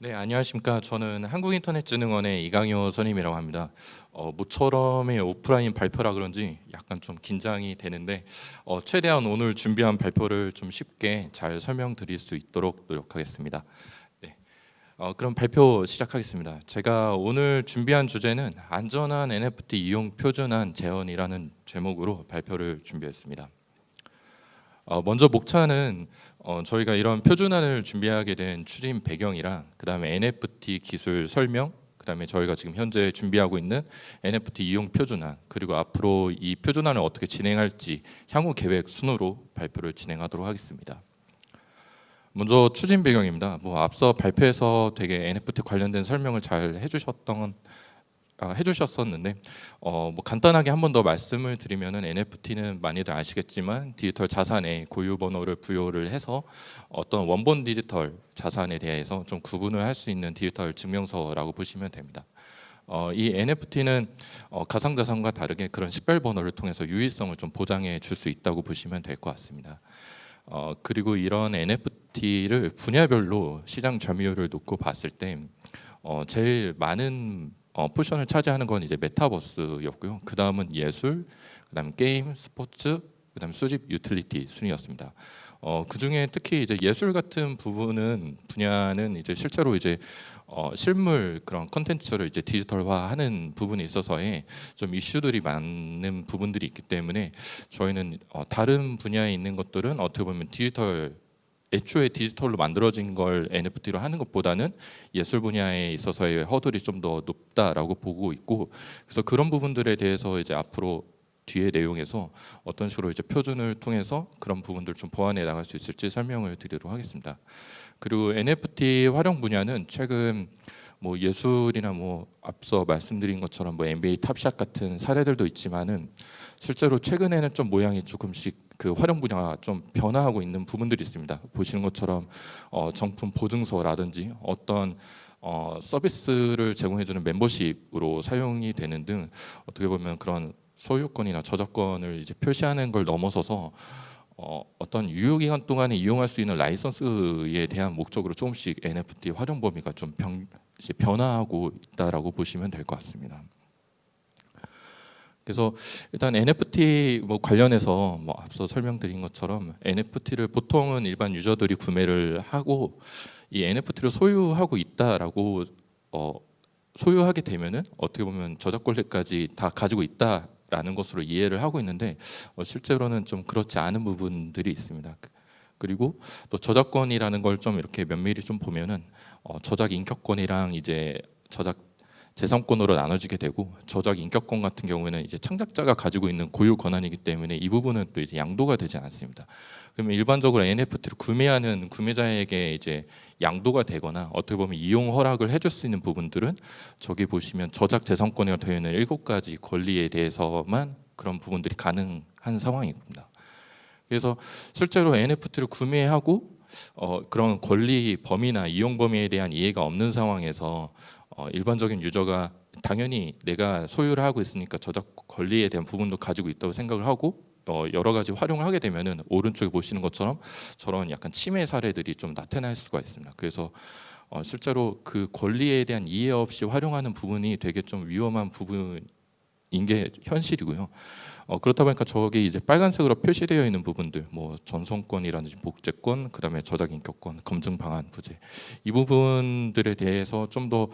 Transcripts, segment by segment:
네, 안녕하십니까. 저는 한국인터넷진흥원의 이강효 선임이라고 합니다. 어, 모처럼의 오프라인 발표라 그런지 약간 좀 긴장이 되는데 어, 최대한 오늘 준비한 발표를 좀 쉽게 잘 설명드릴 수 있도록 노력하겠습니다. 네, 어, 그럼 발표 시작하겠습니다. 제가 오늘 준비한 주제는 안전한 NFT 이용 표준안 재현이라는 제목으로 발표를 준비했습니다. 어, 먼저 목차는 어, 저희가 이런 표준안을 준비하게 된 추진 배경이랑 그다음에 NFT 기술 설명, 그다음에 저희가 지금 현재 준비하고 있는 NFT 이용 표준안 그리고 앞으로 이 표준안을 어떻게 진행할지 향후 계획 순으로 발표를 진행하도록 하겠습니다. 먼저 추진 배경입니다. 뭐 앞서 발표에서 되게 NFT 관련된 설명을 잘 해주셨던 아, 해주셨었는데 어, 뭐 간단하게 한 번 더 말씀을 드리면은 NFT는 많이들 아시겠지만 디지털 자산의 고유 번호를 부여를 해서 어떤 원본 디지털 자산에 대해서 좀 구분을 할 수 있는 디지털 증명서라고 보시면 됩니다. 어, 이 NFT는 어, 가상 자산과 다르게 그런 식별 번호를 통해서 유일성을 좀 보장해 줄 수 있다고 보시면 될 것 같습니다. 어, 그리고 이런 NFT를 분야별로 시장 점유율을 놓고 봤을 때 어, 제일 많은 어, 포션을 차지하는 건 이제 메타버스였고요. 그 다음은 예술, 그 다음 게임, 스포츠, 그 다음 수집, 유틸리티 순이었습니다. 어, 그 중에 특히 이제 예술 같은 부분은 분야는 이제 실제로 이제 어, 실물 그런 컨텐츠를 이제 디지털화하는 부분에 있어서의 좀 이슈들이 많은 부분들이 있기 때문에 저희는 어, 다른 분야에 있는 것들은 어떻게 보면 디지털 애초에 디지털로 만들어진 걸 NFT로 하는 것보다는 예술 분야에 있어서의 허들이 좀 더 높다라고 보고 있고 그래서 그런 부분들에 대해서 이제 앞으로 뒤에 내용에서 어떤 식으로 이제 표준을 통해서 그런 부분들 좀 보완해 나갈 수 있을지 설명을 드리도록 하겠습니다. 그리고 NFT 활용 분야는 최근 뭐 예술이나 뭐 앞서 말씀드린 것처럼 뭐 NBA 탑샷 같은 사례들도 있지만은 실제로 최근에는 좀 모양이 조금씩 그 활용 분야가 좀 변화하고 있는 부분들이 있습니다. 보시는 것처럼 어, 정품 보증서라든지 어떤 어, 서비스를 제공해주는 멤버십으로 사용이 되는 등 어떻게 보면 그런 소유권이나 저작권을 이제 표시하는 걸 넘어서서 어, 어떤 유효 기간 동안에 이용할 수 있는 라이선스에 대한 목적으로 조금씩 NFT 활용 범위가 좀 변, 변화하고 있다라고 보시면 될 것 같습니다. 그래서 일단 NFT 뭐 관련해서 뭐 앞서 설명드린 것처럼 NFT를 보통은 일반 유저들이 구매를 하고 이 NFT를 소유하고 있다라고 어, 소유하게 되면은 어떻게 보면 저작권료까지 다 가지고 있다라는 것으로 이해를 하고 있는데 어, 실제로는 좀 그렇지 않은 부분들이 있습니다. 그리고 또 저작권이라는 걸 좀 이렇게 면밀히 좀 보면은 어, 저작 인격권이랑 이제 저작 재산권으로 나눠지게 되고 저작 인격권 같은 경우에는 이제 창작자가 가지고 있는 고유 권한이기 때문에 이 부분은 또 이제 양도가 되지 않습니다. 그러면 일반적으로 NFT를 구매하는 구매자에게 이제 양도가 되거나 어떻게 보면 이용 허락을 해줄 수 있는 부분들은 저기 보시면 저작 재산권에 되어 있는 일곱 가지 권리에 대해서만 그런 부분들이 가능한 상황입니다. 그래서 실제로 NFT를 구매하고 어, 그런 권리 범위나 이용 범위에 대한 이해가 없는 상황에서 어, 일반적인 유저가 당연히 내가 소유를 하고 있으니까 저작 권리에 대한 부분도 가지고 있다고 생각을 하고 어, 여러 가지 활용을 하게 되면은 오른쪽에 보시는 것처럼 저런 약간 침해 사례들이 좀 나타날 수가 있습니다. 그래서 어, 실제로 그 권리에 대한 이해 없이 활용하는 부분이 되게 좀 위험한 부분 인게 현실이고요. 어, 그렇다 보니까 저기 이제 빨간색으로 표시되어 있는 부분들, 뭐 전송권이라든지 복제권, 그다음에 저작 인격권, 검증 방안 부재 이 부분들에 대해서 좀 더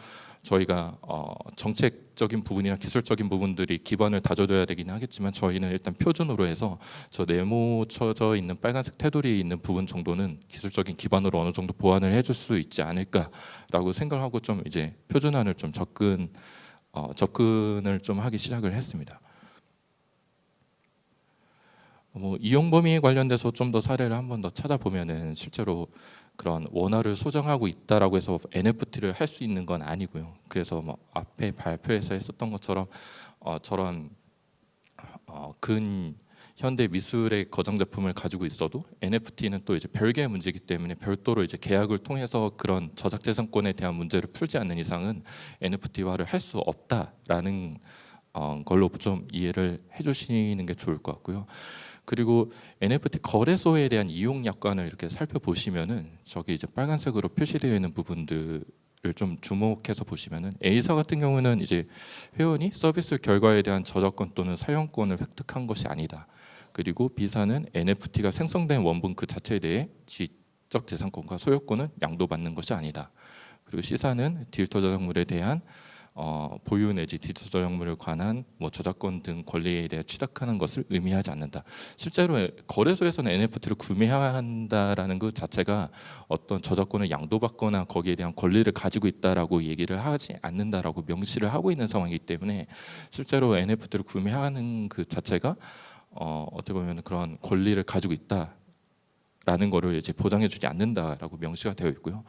저희가 어, 정책적인 부분이나 기술적인 부분들이 기반을 다져둬야 되긴 하겠지만 저희는 일단 표준으로 해서 저 네모 쳐져 있는 빨간색 테두리 있는 부분 정도는 기술적인 기반으로 어느 정도 보완을 해줄 수 있지 않을까라고 생각하고 좀 이제 표준안을 좀 접근 어, 접근을 좀 하기 시작을 했습니다. 뭐 이용 범위에 관련돼서 좀 더 사례를 한 번 더 찾아보면은 실제로 그런 원화를 소장하고 있다라고 해서 NFT를 할 수 있는 건 아니고요. 그래서 뭐 앞에 발표에서 했었던 것처럼 어, 저런 어, 근 현대 미술의 거장 제품을 가지고 있어도 NFT는 또 이제 별개의 문제이기 때문에 별도로 이제 계약을 통해서 그런 저작재산권에 대한 문제를 풀지 않는 이상은 NFT화를 할 수 없다라는 어, 걸로 좀 이해를 해주시는 게 좋을 것 같고요. 그리고 NFT 거래소에 대한 이용 약관을 이렇게 살펴보시면은 저기 이제 빨간색으로 표시되어 있는 부분들을 좀 주목해서 보시면은 A사 같은 경우는 이제 회원이 서비스 결과에 대한 저작권 또는 사용권을 획득한 것이 아니다. 그리고 B사는 NFT가 생성된 원본 그 자체에 대해 지적 재산권과 소유권은 양도받는 것이 아니다. 그리고 C사는 디지털 저작물에 대한 어, 보유 내지 디지털 저작물에 관한 뭐 저작권 등 권리에 대해 취득하는 것을 의미하지 않는다. 실제로 거래소에서는 NFT를 구매해야 한다라는 것 자체가 어떤 저작권을 양도받거나 거기에 대한 권리를 가지고 있다라고 얘기를 하지 않는다라고 명시를 하고 있는 상황이기 때문에 실제로 NFT를 구매하는 그 자체가 어, 어떻게 보면 그런 권리를 가지고 있다라는 거를 이제 보장해주지 않는다라고 명시가 되어 있고요.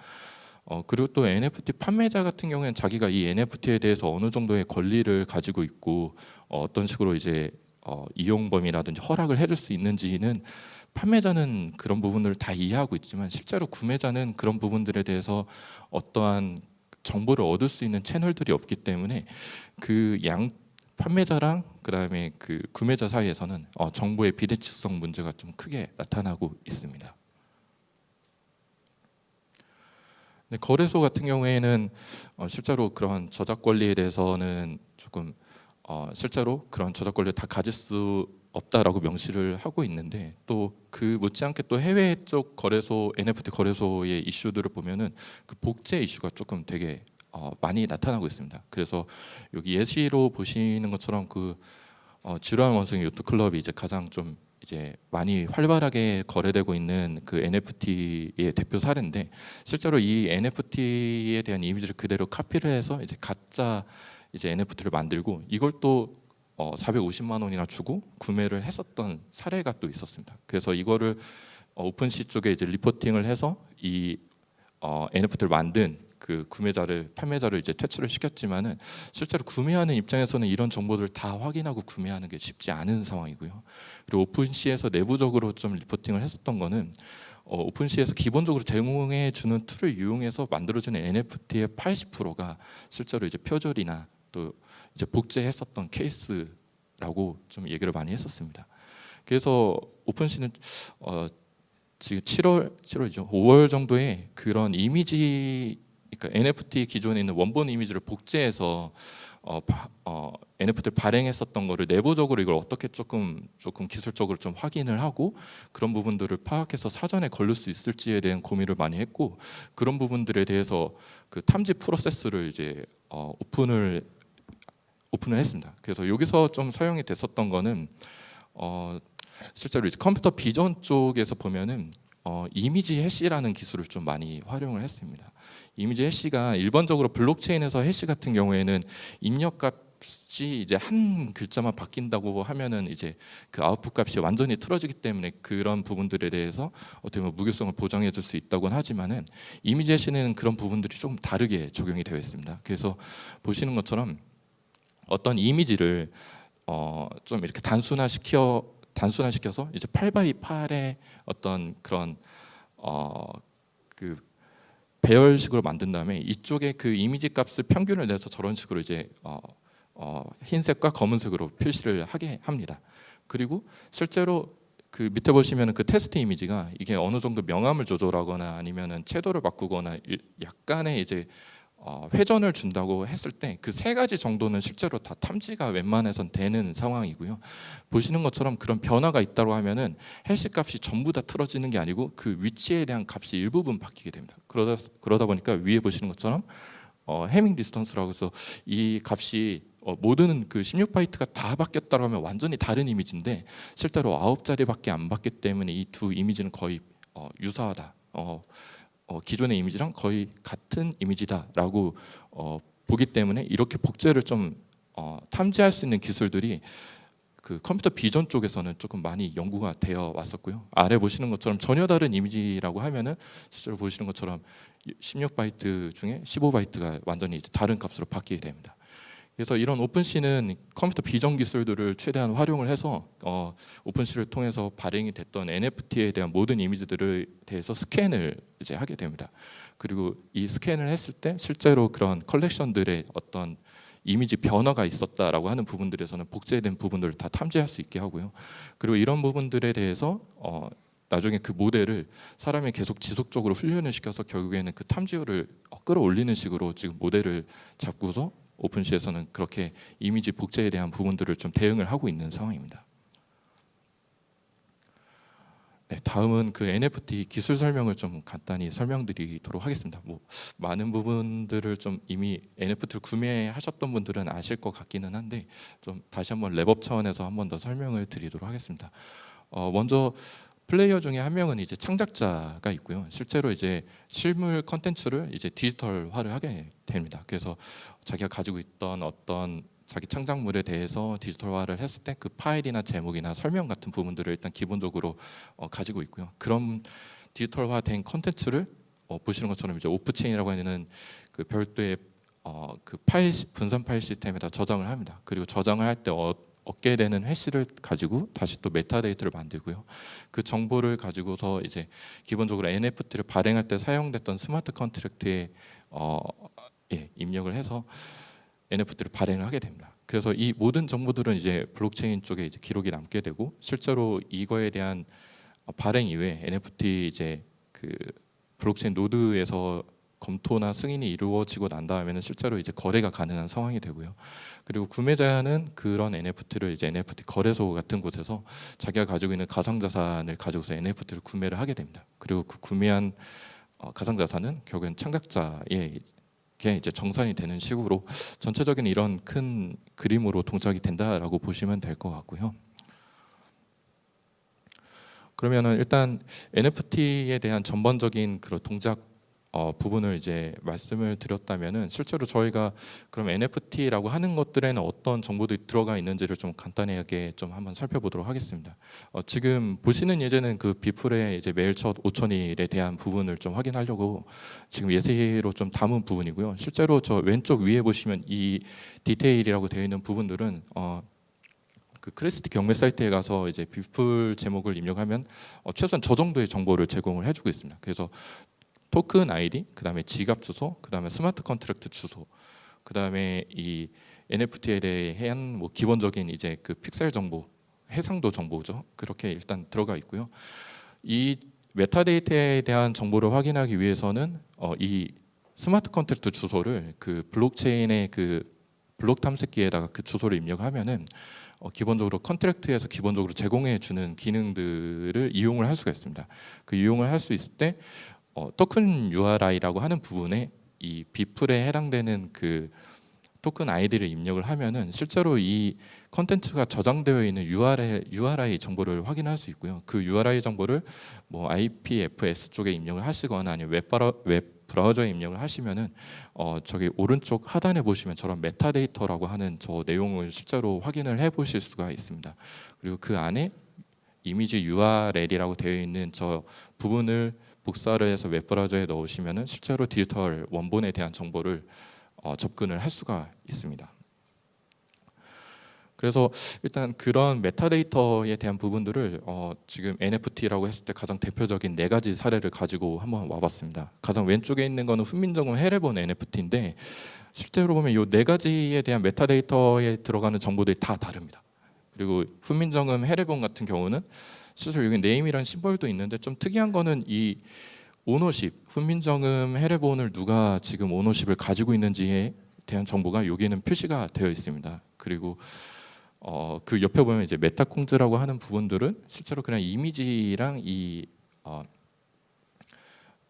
어, 그리고 또 NFT 판매자 같은 경우에는 자기가 이 NFT에 대해서 어느 정도의 권리를 가지고 있고 어, 어떤 식으로 이제 어, 이용 범위라든지 허락을 해줄 수 있는지는 판매자는 그런 부분을 다 이해하고 있지만 실제로 구매자는 그런 부분들에 대해서 어떠한 정보를 얻을 수 있는 채널들이 없기 때문에 그 양 판매자랑 그다음에 그 구매자 사이에서는 어, 정보의 비대칭성 문제가 좀 크게 나타나고 있습니다. 네, 거래소 같은 경우에는 어, 실제로 그런 저작 권리에 대해서는 조금 어, 실제로 그런 저작 권리를 다 가질 수 없다라고 명시를 하고 있는데 또 그 못지않게 또 해외 쪽 거래소 NFT 거래소의 이슈들을 보면은 그 복제 이슈가 조금 되게 어, 많이 나타나고 있습니다. 그래서 여기 예시로 보시는 것처럼 그 어, 지루한 원숭이 요트 클럽이 이제 가장 좀 이제 많이 활발하게 거래되고 있는 그 NFT의 대표 사례인데 실제로 이 NFT에 대한 이미지를 그대로 카피를 해서 이제 가짜 이제 NFT를 만들고 이걸 또 어, 450만 원이나 주고 구매를 했었던 사례가 또 있었습니다. 그래서 이거를 어, 오픈시 쪽에 이제 리포팅을 해서 이 어, NFT를 만든 그 구매자를 판매자를 이제 퇴출을 시켰지만은 실제로 구매하는 입장에서는 이런 정보들을 다 확인하고 구매하는 게 쉽지 않은 상황이고요. 그리고 오픈시에서 내부적으로 좀 리포팅을 했었던 거는 어, 오픈시에서 기본적으로 제공해 주는 툴을 이용해서 만들어지는 NFT의 80%가 실제로 이제 표절이나 또 이제 복제했었던 케이스라고 좀 얘기를 많이 했었습니다. 그래서 오픈시는 어, 지금 7월 7월이죠. 5월 정도에 그런 이미지 그러니까 NFT 기존에 있는 원본 이미지를 복제해서 어, 바, 어, NFT를 발행했었던 거를 내부적으로 이걸 어떻게 조금 조금 기술적으로 좀 확인을 하고 그런 부분들을 파악해서 사전에 걸릴 수 있을지에 대한 고민을 많이 했고 그런 부분들에 대해서 그 탐지 프로세스를 이제 어, 오픈을 오픈을 했습니다. 그래서 여기서 좀 사용이 됐었던 거는 어, 실제로 이제 컴퓨터 비전 쪽에서 보면은 어, 이미지 해시라는 기술을 좀 많이 활용을 했습니다. 이미지 해시가 일반적으로 블록체인에서 해시 같은 경우에는 입력 값이 이제 한 글자만 바뀐다고 하면은 이제 그 아웃풋 값이 완전히 틀어지기 때문에 그런 부분들에 대해서 어떻게 보면 무교성을 보장해 줄 수 있다고는 하지만은 이미지 해시는 그런 부분들이 조금 다르게 적용이 되어 있습니다. 그래서 보시는 것처럼 어떤 이미지를 어, 좀 이렇게 단순화 시켜 단순화시켜서 이제 8x 8의 어떤 그런 어, 그 배열식으로 만든 다음에 이쪽에 그 이미지 값을 평균을 내서 저런 식으로 이제 어, 어, 흰색과 검은색으로 표시를 하게 합니다. 그리고 실제로 그 밑에 보시면 그 테스트 이미지가 이게 어느 정도 명암을 조절하거나 아니면은 채도를 바꾸거나 일- 약간의 이제 어, 회전을 준다고 했을 때 그 세 가지 정도는 실제로 다 탐지가 웬만해선 되는 상황이고요. 보시는 것처럼 그런 변화가 있다고 하면은 해시 값이 전부 다 틀어지는 게 아니고 그 위치에 대한 값이 일부분 바뀌게 됩니다. 그러다 그러다 보니까 위에 보시는 것처럼 어, 해밍 디스턴스라고 해서 이 값이 어, 모든 그 16바이트가 다 바뀌었다고 하면 완전히 다른 이미지인데 실제로 아홉 자리밖에 안 바뀌기 때문에 이 두 이미지는 거의 어, 유사하다. 어, 어, 기존의 이미지랑 거의 같은 이미지다라고 어, 보기 때문에 이렇게 복제를 좀 어, 탐지할 수 있는 기술들이 그 컴퓨터 비전 쪽에서는 조금 많이 연구가 되어 왔었고요. 아래 보시는 것처럼 전혀 다른 이미지라고 하면은 실제로 보시는 것처럼 16바이트 중에 15바이트가 완전히 다른 값으로 바뀌게 됩니다. 그래서 이런 오픈시는 컴퓨터 비전 기술들을 최대한 활용을 해서 어, 오픈시를 통해서 발행이 됐던 NFT에 대한 모든 이미지들을 대해서 스캔을 이제 하게 됩니다. 그리고 이 스캔을 했을 때 실제로 그런 컬렉션들의 어떤 이미지 변화가 있었다라고 하는 부분들에서는 복제된 부분들을 다 탐지할 수 있게 하고요. 그리고 이런 부분들에 대해서 어, 나중에 그 모델을 사람이 계속 지속적으로 훈련을 시켜서 결국에는 그 탐지율을 어, 끌어올리는 식으로 지금 모델을 잡고서 오픈시에서는 그렇게 이미지 복제에 대한 부분들을 좀 대응을 하고 있는 상황입니다. 네, 다음은 그 NFT 기술 설명을 좀 간단히 설명드리도록 하겠습니다. 뭐 많은 부분들을 좀 이미 NFT를 구매하셨던 분들은 아실 것 같기는 한데 좀 다시 한번 랩업 차원에서 한 번 더 설명을 드리도록 하겠습니다. 어, 먼저 플레이어 중에 한 명은 이제 창작자가 있고요. 실제로 이제 실물 컨텐츠를 이제 디지털화를 하게 됩니다. 그래서 자기가 가지고 있던 어떤 자기 창작물에 대해서 디지털화를 했을 때 그 파일이나 제목이나 설명 같은 부분들을 일단 기본적으로 어, 가지고 있고요. 그런 디지털화된 컨텐츠를 어, 보시는 것처럼 이제 오프체인이라고 하는 그 별도의 어, 그 파일 시- 분산 파일 시스템에다 저장을 합니다. 그리고 저장을 할 때 어, 얻게 되는 해시를 가지고 다시 또 메타데이터를 만들고요. 그 정보를 가지고서 이제 기본적으로 NFT를 발행할 때 사용됐던 스마트 컨트랙트에 어, 예, 입력을 해서 NFT를 발행을 하게 됩니다. 그래서 이 모든 정보들은 이제 블록체인 쪽에 이제 기록이 남게 되고 실제로 이거에 대한 어, 발행 이후에 NFT 이제 그 블록체인 노드에서 검토나 승인이 이루어지고 난 다음에는 실제로 이제 거래가 가능한 상황이 되고요. 그리고 구매자는 그런 NFT를 이제 NFT 거래소 같은 곳에서 자기가 가지고 있는 가상자산을 가지고서 NFT를 구매를 하게 됩니다. 그리고 그 구매한 어, 가상자산은 결국엔 창작자의 게 이제 정산이 되는 식으로 전체적인 이런 큰 그림으로 동작이 된다라고 보시면 될 것 같고요. 그러면은 일단 NFT에 대한 전반적인 그런 동작 어, 부분을 이제 말씀을 드렸다면은 실제로 저희가 그럼 NFT라고 하는 것들에는 어떤 정보들이 들어가 있는지를 좀 간단하게 좀 한번 살펴보도록 하겠습니다. 어, 지금 보시는 예제는 그 비플의 이제 매일 첫 5천일에 대한 부분을 좀 확인하려고 지금 예시로 좀 담은 부분이고요. 실제로 저 왼쪽 위에 보시면 이 디테일이라고 되어 있는 부분들은 어, 그 크레스티 경매 사이트에 가서 이제 비플 제목을 입력하면 어, 최소한 저 정도의 정보를 제공을 해주고 있습니다. 그래서 토큰 아이디, 그 다음에 지갑 주소, 그 다음에 스마트 컨트랙트 주소, 그 다음에 이 NFT에 대한 뭐 기본적인 이제 그 픽셀 정보, 해상도 정보죠. 그렇게 일단 들어가 있고요. 이 메타데이터에 대한 정보를 확인하기 위해서는 어, 이 스마트 컨트랙트 주소를 그 블록체인의 그 블록 탐색기에다가 그 주소를 입력하면은 어, 기본적으로 컨트랙트에서 기본적으로 제공해 주는 기능들을 이용을 할 수가 있습니다. 그 이용을 할 수 있을 때 어, 토큰 URI라고 하는 부분에 이 비플에 해당되는 그 토큰 아이디를 입력을 하면은 실제로 이 컨텐츠가 저장되어 있는 URL, URI 정보를 확인할 수 있고요. 그 URI 정보를 뭐 IPFS 쪽에 입력을 하시거나 아니면 웹, 브라, 웹 브라우저에 입력을 하시면은 어, 저기 오른쪽 하단에 보시면 저런 메타데이터라고 하는 저 내용을 실제로 확인을 해 보실 수가 있습니다. 그리고 그 안에 이미지 URL이라고 되어 있는 저 부분을 복사를 해서 웹 브라우저에 넣으시면은 실제로 디지털 원본에 대한 정보를 어, 접근을 할 수가 있습니다. 그래서 일단 그런 메타데이터에 대한 부분들을 어, 지금 NFT라고 했을 때 가장 대표적인 네 가지 사례를 가지고 한번 와봤습니다. 가장 왼쪽에 있는 거는 훈민정음 해례본 NFT인데 실제로 보면 이 네 가지에 대한 메타데이터에 들어가는 정보들이 다 다릅니다. 그리고 훈민정음 해례본 같은 경우는 실제로 여기 네임이란 심벌도 있는데 좀 특이한 거는 이 오너십 훈민정음 해례본을 누가 지금 오너십을 가지고 있는지에 대한 정보가 여기는 표시가 되어 있습니다. 그리고 어, 그 옆에 보면 이제 메타콩즈라고 하는 부분들은 실제로 그냥 이미지랑 이 어,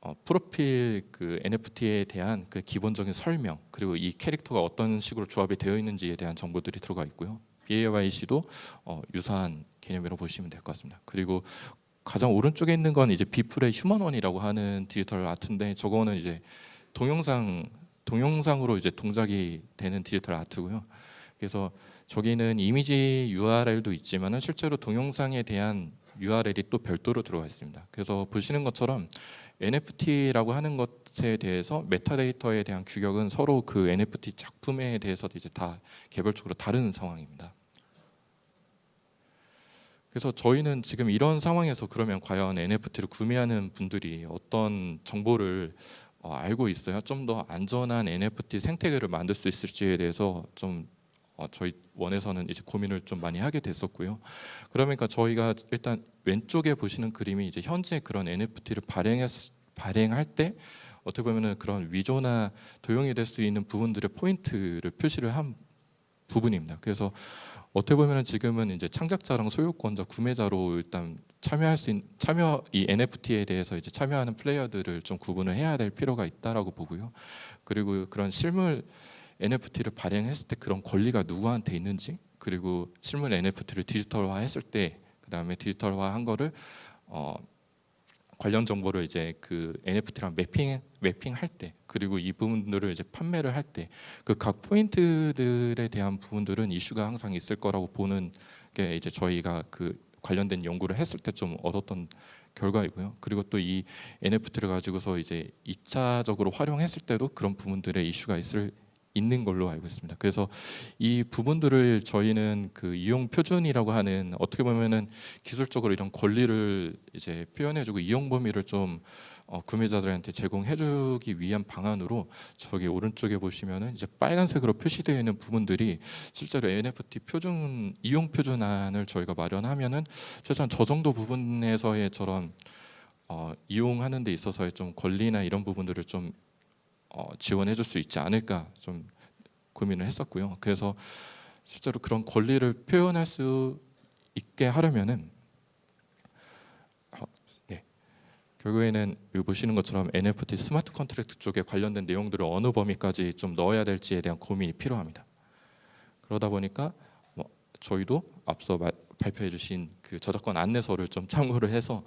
어, 프로필 그 NFT에 대한 그 기본적인 설명 그리고 이 캐릭터가 어떤 식으로 조합이 되어 있는지에 대한 정보들이 들어가 있고요. BAYC도 어, 유사한 개념이라고 보시면 될 것 같습니다. 그리고 가장 오른쪽에 있는 건 이제 비플의 휴먼원이라고 하는 디지털 아트인데 저거는 이제 동영상 동영상으로 이제 동작이 되는 디지털 아트고요. 그래서 저기는 이미지 URL도 있지만은 실제로 동영상에 대한 URL이 또 별도로 들어가 있습니다. 그래서 보시는 것처럼 NFT라고 하는 것에 대해서 메타데이터에 대한 규격은 서로 그 NFT 작품에 대해서 이제 다 개별적으로 다른 상황입니다. 그래서 저희는 지금 이런 상황에서 그러면 과연 NFT를 구매하는 분들이 어떤 정보를 어, 알고 있어야 좀더 안전한 NFT 생태계를 만들 수 있을지에 대해서 좀 어, 저희 원에서는 이제 고민을 좀 많이 하게 됐었고요. 그러니까 저희가 일단 왼쪽에 보시는 그림이 이제 현재 그런 NFT를 발행했 발행할 때 어떻게 보면은 그런 위조나 도용이 될 수 있는 부분들의 포인트를 표시를 한 부분입니다. 그래서 어떻게 보면은 지금은 이제 창작자랑 소유권자, 구매자로 일단 참여할 수 있는 참여 이 NFT에 대해서 이제 참여하는 플레이어들을 좀 구분을 해야 될 필요가 있다라고 보고요. 그리고 그런 실물 NFT를 발행했을 때 그런 권리가 누구한테 있는지 그리고 실물 NFT를 디지털화했을 때 그다음에 디지털화한 거를 어 관련 정보를 이제 그 NFT랑 매핑 매핑할 때 그리고 이 부분들을 이제 판매를 할 때 그 각 포인트들에 대한 부분들은 이슈가 항상 있을 거라고 보는 게 이제 저희가 그 관련된 연구를 했을 때 좀 얻었던 결과이고요. 그리고 또 이 NFT를 가지고서 이제 2차적으로 활용했을 때도 그런 부분들의 이슈가 있을 있는 걸로 알고 있습니다. 그래서 이 부분들을 저희는 그 이용 표준이라고 하는 어떻게 보면은 기술적으로 이런 권리를 이제 표현해주고 이용 범위를 좀 어, 구매자들한테 제공해주기 위한 방안으로 저기 오른쪽에 보시면은 이제 빨간색으로 표시되어 있는 부분들이 실제로 NFT 표준 이용 표준안을 저희가 마련하면은 최소한 저 정도 부분에서의 저런 어, 이용하는 데 있어서의 좀 권리나 이런 부분들을 좀 어, 지원해 줄 수 있지 않을까 좀 고민을 했었고요. 그래서 실제로 그런 권리를 표현할 수 있게 하려면은 어, 네. 결국에는 보시는 것처럼 NFT 스마트 컨트랙트 쪽에 관련된 내용들을 어느 범위까지 좀 넣어야 될지에 대한 고민이 필요합니다. 그러다 보니까 뭐 저희도 앞서 마- 발표해 주신 그 저작권 안내서를 좀 참고를 해서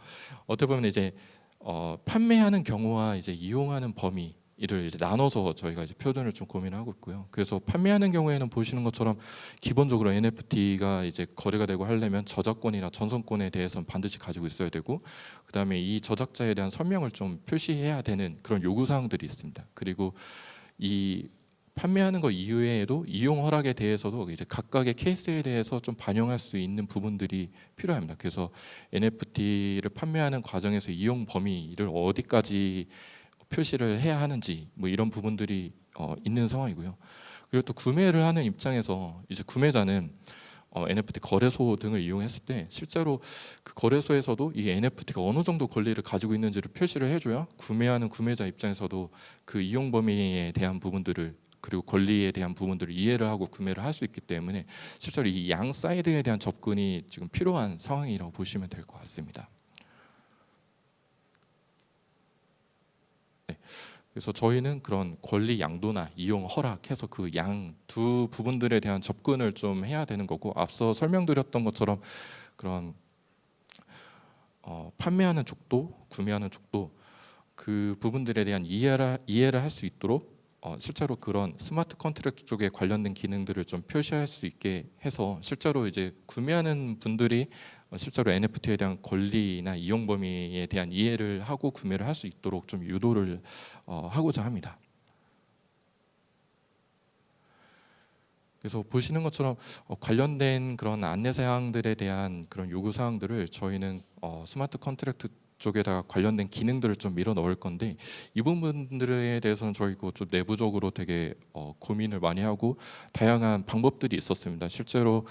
어떻게 보면 이제 어, 판매하는 경우와 이제 이용하는 범위 이를 이제 나눠서 저희가 이제 표준을 좀 고민하고 있고요. 그래서 판매하는 경우에는 보시는 것처럼 기본적으로 NFT가 이제 거래가 되고 하려면 저작권이나 전송권에 대해서는 반드시 가지고 있어야 되고 그다음에 이 저작자에 대한 설명을 좀 표시해야 되는 그런 요구 사항들이 있습니다. 그리고 이 판매하는 것 이외에도 이용 허락에 대해서도 이제 각각의 케이스에 대해서 좀 반영할 수 있는 부분들이 필요합니다. 그래서 NFT를 판매하는 과정에서 이용 범위를 어디까지 표시를 해야 하는지 뭐 이런 부분들이 어, 있는 상황이고요. 그리고 또 구매를 하는 입장에서 이제 구매자는 어, NFT 거래소 등을 이용했을 때 실제로 그 거래소에서도 이 NFT가 어느 정도 권리를 가지고 있는지를 표시를 해줘야 구매하는 구매자 입장에서도 그 이용 범위에 대한 부분들을 그리고 권리에 대한 부분들을 이해를 하고 구매를 할 수 있기 때문에 실제로 이 양 사이드에 대한 접근이 지금 필요한 상황이라고 보시면 될 것 같습니다. 그래서 저희는 그런 권리 양도나 이용 허락해서 그 양 두 부분들에 대한 접근을 좀 해야 되는 거고 앞서 설명드렸던 것처럼 그런 어, 판매하는 쪽도 구매하는 쪽도 그 부분들에 대한 이해를 이해를 할 수 있도록 어, 실제로 그런 스마트 컨트랙트 쪽에 관련된 기능들을 좀 표시할 수 있게 해서 실제로 이제 구매하는 분들이 어, 실제로 NFT에 대한 권리나 이용 범위에 대한 이해를 하고 구매를 할 수 있도록 좀 유도를 어, 하고자 합니다. 그래서 보시는 것처럼 어, 관련된 그런 안내 사항들에 대한 그런 요구 사항들을 저희는 어, 스마트 컨트랙트 쪽에다가 관련된 기능들을 좀 밀어 넣을 건데 이 부분들에 대해서는 저희가 좀 내부적으로 되게 어, 고민을 많이 하고 다양한 방법들이 있었습니다. 실제로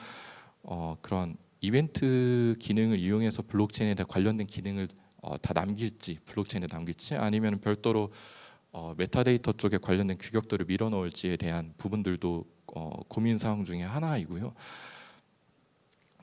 어, 그런 이벤트 기능을 이용해서 블록체인에 대한 관련된 기능을 어, 다 남길지 블록체인에 남길지 아니면 별도로 어, 메타데이터 쪽에 관련된 규격들을 밀어 넣을지에 대한 부분들도 어, 고민 사항 중에 하나이고요.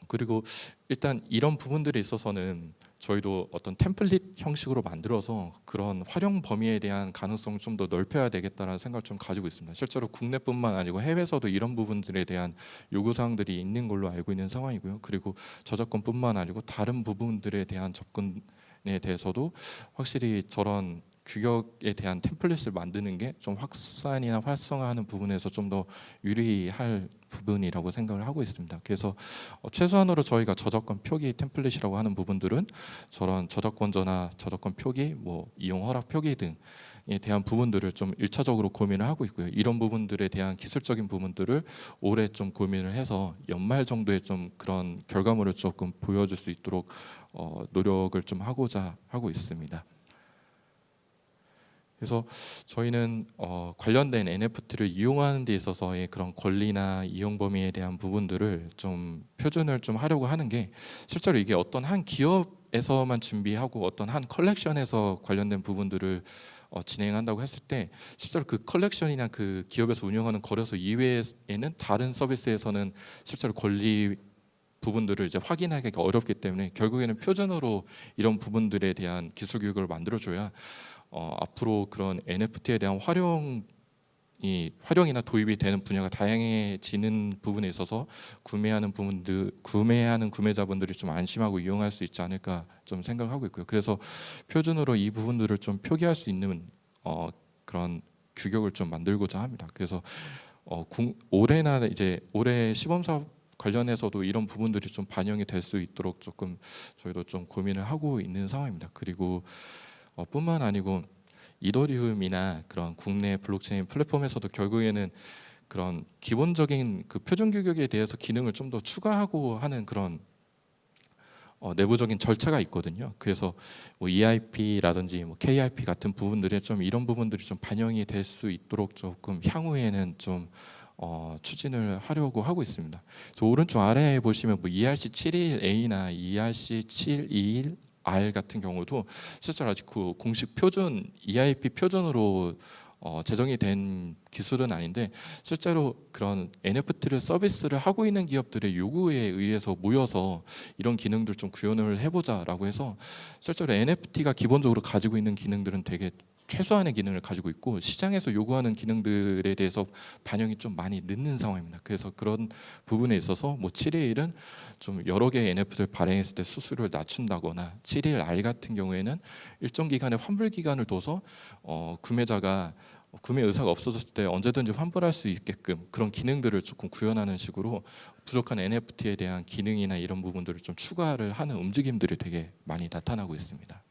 그리고 일단 이런 부분들에 있어서는 저희도 어떤 템플릿 형식으로 만들어서 그런 활용 범위에 대한 가능성을 좀 더 넓혀야 되겠다라는 생각을 좀 가지고 있습니다. 실제로 국내뿐만 아니고 해외에서도 이런 부분들에 대한 요구 사항들이 있는 걸로 알고 있는 상황이고요. 그리고 저작권뿐만 아니고 다른 부분들에 대한 접근에 대해서도 확실히 저런 규격에 대한 템플릿을 만드는 게 좀 확산이나 활성화하는 부분에서 좀 더 유리할 부분이라고 생각을 하고 있습니다. 그래서 어, 최소한으로 저희가 저작권 표기 템플릿이라고 하는 부분들은 저런 저작권자나 저작권 표기, 뭐 이용 허락 표기 등에 대한 부분들을 좀 일차적으로 고민을 하고 있고요. 이런 부분들에 대한 기술적인 부분들을 올해 좀 고민을 해서 연말 정도에 좀 그런 결과물을 조금 보여줄 수 있도록 어, 노력을 좀 하고자 하고 있습니다. 그래서 저희는 어, 관련된 NFT를 이용하는 데 있어서의 그런 권리나 이용 범위에 대한 부분들을 좀 표준을 좀 하려고 하는 게 실제로 이게 어떤 한 기업에서만 준비하고 어떤 한 컬렉션에서 관련된 부분들을 어, 진행한다고 했을 때 실제로 그 컬렉션이나 그 기업에서 운영하는 거래소 이외에는 다른 서비스에서는 실제로 권리 부분들을 이제 확인하기가 어렵기 때문에 결국에는 표준으로 이런 부분들에 대한 기술 교육을 만들어줘야 어, 앞으로 그런 NFT에 대한 활용이 활용이나 도입이 되는 분야가 다양해지는 부분에 있어서 구매하는 부분들 구매하는 구매자분들이 좀 안심하고 이용할 수 있지 않을까 좀 생각하고 있고요. 그래서 표준으로 이 부분들을 좀 표기할 수 있는 어, 그런 규격을 좀 만들고자 합니다. 그래서 어, 국- 올해나 이제 올해 시범 사업 관련해서도 이런 부분들이 좀 반영이 될 수 있도록 조금 저희도 좀 고민을 하고 있는 상황입니다. 그리고 어, 뿐만 아니고 이더리움이나 그런 국내 블록체인 플랫폼에서도 결국에는 그런 기본적인 그 표준 규격에 대해서 기능을 좀 더 추가하고 하는 그런 어, 내부적인 절차가 있거든요. 그래서 뭐 EIP라든지 뭐 KIP 같은 부분들에 좀 이런 부분들이 좀 반영이 될 수 있도록 조금 향후에는 좀 어, 추진을 하려고 하고 있습니다. 저 오른쪽 아래에 보시면 뭐 ERC 721A나 ERC 721R 같은 경우도 실제로 아직 그 공식 표준 EIP 표준으로 어, 제정이 된 기술은 아닌데 실제로 그런 NFT를 서비스를 하고 있는 기업들의 요구에 의해서 모여서 이런 기능들 좀 구현을 해보자라고 해서 실제로 NFT가 기본적으로 가지고 있는 기능들은 되게 최소한의 기능을 가지고 있고 시장에서 요구하는 기능들에 대해서 반영이 좀 많이 늦는 상황입니다. 그래서 그런 부분에 있어서 뭐 721은 좀 여러 개의 NFT를 발행했을 때 수수료를 낮춘다거나 721R 같은 경우에는 일정 기간의 환불 기간을 둬서 어, 구매자가 구매 의사가 없어졌을 때 언제든지 환불할 수 있게끔 그런 기능들을 조금 구현하는 식으로 부족한 NFT에 대한 기능이나 이런 부분들을 좀 추가를 하는 움직임들이 되게 많이 나타나고 있습니다.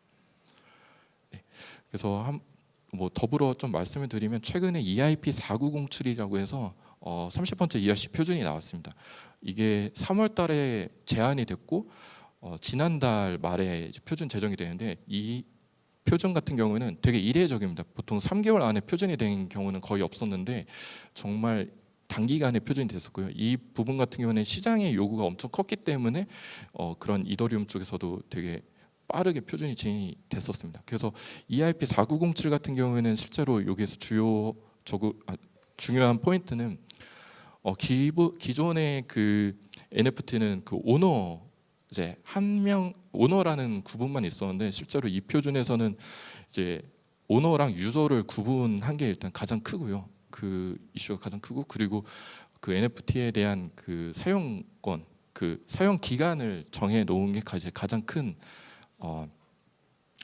네. 그래서 한, 뭐 더불어 좀 말씀을 드리면 최근에 EIP 4907이라고 해서 어, 30번째 ERC 표준이 나왔습니다. 이게 3월 달에 제안이 됐고 어, 지난달 말에 표준 제정이 되는데 이 표준 같은 경우는 되게 이례적입니다. 보통 3개월 안에 표준이 된 경우는 거의 없었는데 정말 단기간에 표준이 됐었고요. 이 부분 같은 경우는 시장의 요구가 엄청 컸기 때문에 어, 그런 이더리움 쪽에서도 되게 빠르게 표준이 진행이 됐었습니다. 그래서 EIP 4907 같은 경우에는 실제로 여기에서 주요 저거 아, 중요한 포인트는 어, 기부, 기존의 그 NFT는 그 오너 이제 한 명 오너라는 구분만 있었는데 실제로 이 표준에서는 이제 오너랑 유저를 구분한 게 일단 가장 크고요. 그 이슈가 가장 크고 그리고 그 NFT에 대한 그 사용권, 그 사용 기간을 정해 놓은 게 가장 큰 어,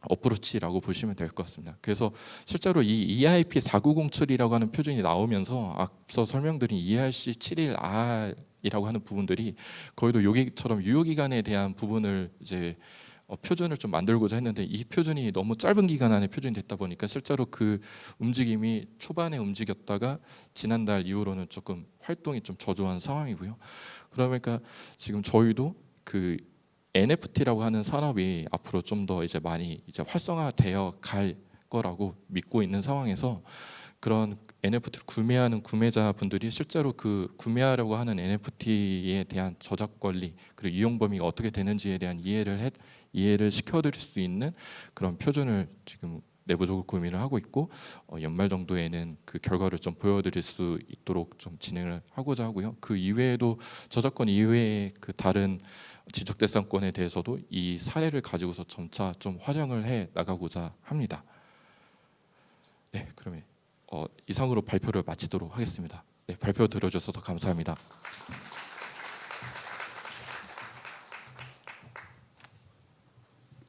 어프로치라고 보시면 될 것 같습니다. 그래서 실제로 이 EIP 4907이라고 하는 표준이 나오면서 앞서 설명드린 ERC 71R이라고 하는 부분들이 거의도 여기처럼 유효 기간에 대한 부분을 이제 어, 표준을 좀 만들고자 했는데 이 표준이 너무 짧은 기간 안에 표준이 됐다 보니까 실제로 그 움직임이 초반에 움직였다가 지난달 이후로는 조금 활동이 좀 저조한 상황이고요. 그러니까 지금 저희도 그 NFT라고 하는 산업이 앞으로 좀 더 이제 많이 이제 활성화되어 갈 거라고 믿고 있는 상황에서 그런 NFT를 구매하는 구매자분들이 실제로 그 구매하려고 하는 NFT에 대한 저작 권리 그리고 이용 범위가 어떻게 되는지에 대한 이해를 해, 이해를 시켜드릴 수 있는 그런 표준을 지금 내부적으로 고민을 하고 있고 어, 연말 정도에는 그 결과를 좀 보여드릴 수 있도록 좀 진행을 하고자 하고요. 그 이외에도 저작권 이외의 그 다른 지적대상권에 대해서도 이 사례를 가지고서 점차 좀 활용을 해 나가고자 합니다. 네, 그러면 어, 이상으로 발표를 마치도록 하겠습니다. 네, 발표 들어주셔서 감사합니다.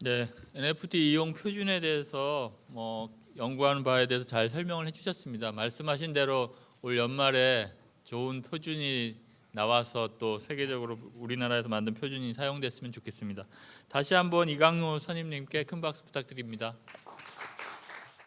네, NFT 이용 표준에 대해서 뭐 연구하는 바에 대해서 잘 설명을 해주셨습니다. 말씀하신 대로 올 연말에 좋은 표준이 나와서 또 세계적으로 우리나라에서 만든 표준이 사용됐으면 좋겠습니다. 다시 한번 이강호 선임님께 큰 박수 부탁드립니다.